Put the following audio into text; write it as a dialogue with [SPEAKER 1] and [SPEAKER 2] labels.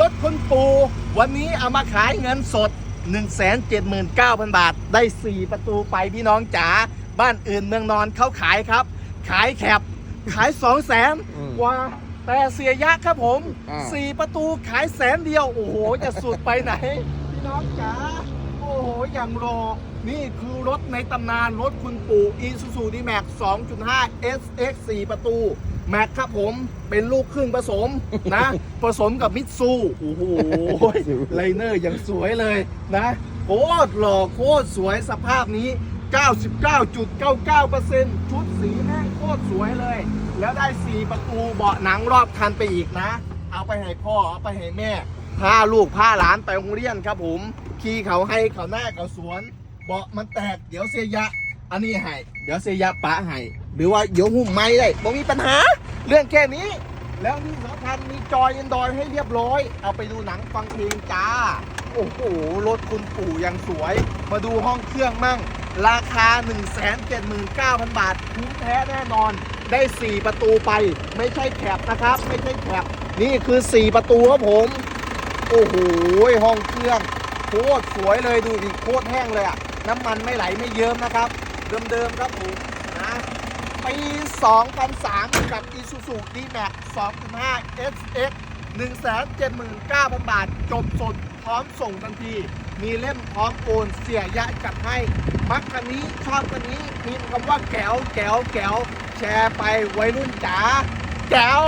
[SPEAKER 1] รถคุณปู่วันนี้เอามาขายเงินสด 179,000 บาท ได้ 4 ประตูไปพี่น้องจ๋า บ้านอื่นเมืองนอนเขาขายครับ ขายแคบขาย 2 0 0แสน
[SPEAKER 2] อืม
[SPEAKER 1] กว่า แต่เสียยะครับผม
[SPEAKER 2] อ่า
[SPEAKER 1] 4 ประตูขายแสนเดียว โอ้โห จะสุดไปไหน พี่น้องจ๋า โอ้โห อย่างรอ นี่คือรถในตำนานรถคุณปู่ Isuzu D-Max 2.5 SX 4 ประตู แม็กครับผมเป็นลูกครึ่งผสมนะ ผสมกับมิตซูโอ้โหไลเนอร์อย่างสวยเลยนะโคตรหล่อโคตรสวยสภาพนี้ 99.99%ชุดสีแม่งโคตรสวยเลย แล้วได้ 4 ประตูเบาะหนังรอบคันไปอีกนะ เอาไปให้พ่อ เอาไปให้แม่พาลูกพาหลานไปโรงเรียนครับผม ขี่เขาให้เขาหน้าเขาสวน เบาะมันแตกเดี๋ยวเสียยะ อันนี้ให้ เดี๋ยวเสียยะปะให้ หรือว่าเดี๋ยวหุ้มไม่ได้บ่มีปัญหา เรื่องแค่นี้ แล้วนี่สำคัญมีจอยแอนดรอยให้เรียบร้อย เอาไปดูหนังฟังเพลงจ้า โอ้โห รถคุณปู่ยังสวย มาดูห้องเครื่องมั่ง ราคา 179,000 บาทคุ้มแท้แน่นอน ได้ 4 ประตูไป ไม่ใช่แคบนะครับ ไม่ใช่แคบนี่คือ 4 ประตูครับผม โอ้โห ห้องเครื่องโคตรสวยเลยดูดิโคตรแห้งเลยอะน้ำมันไม่ไหลไม่เยิ้มนะครับ เดิมๆครับผม ปี 2003กับ Isuzu D-Max 2.5 SX 179,000 บาท จบสดพร้อมส่งทันที มีเล่มพร้อมโอนเสียยะจัดให้มักคันนี้ชอบคันนี้พิมพ์คำว่าแก้วแก้วแก้วแชร์ไปไวัยรุ่นจ๋าแก้ว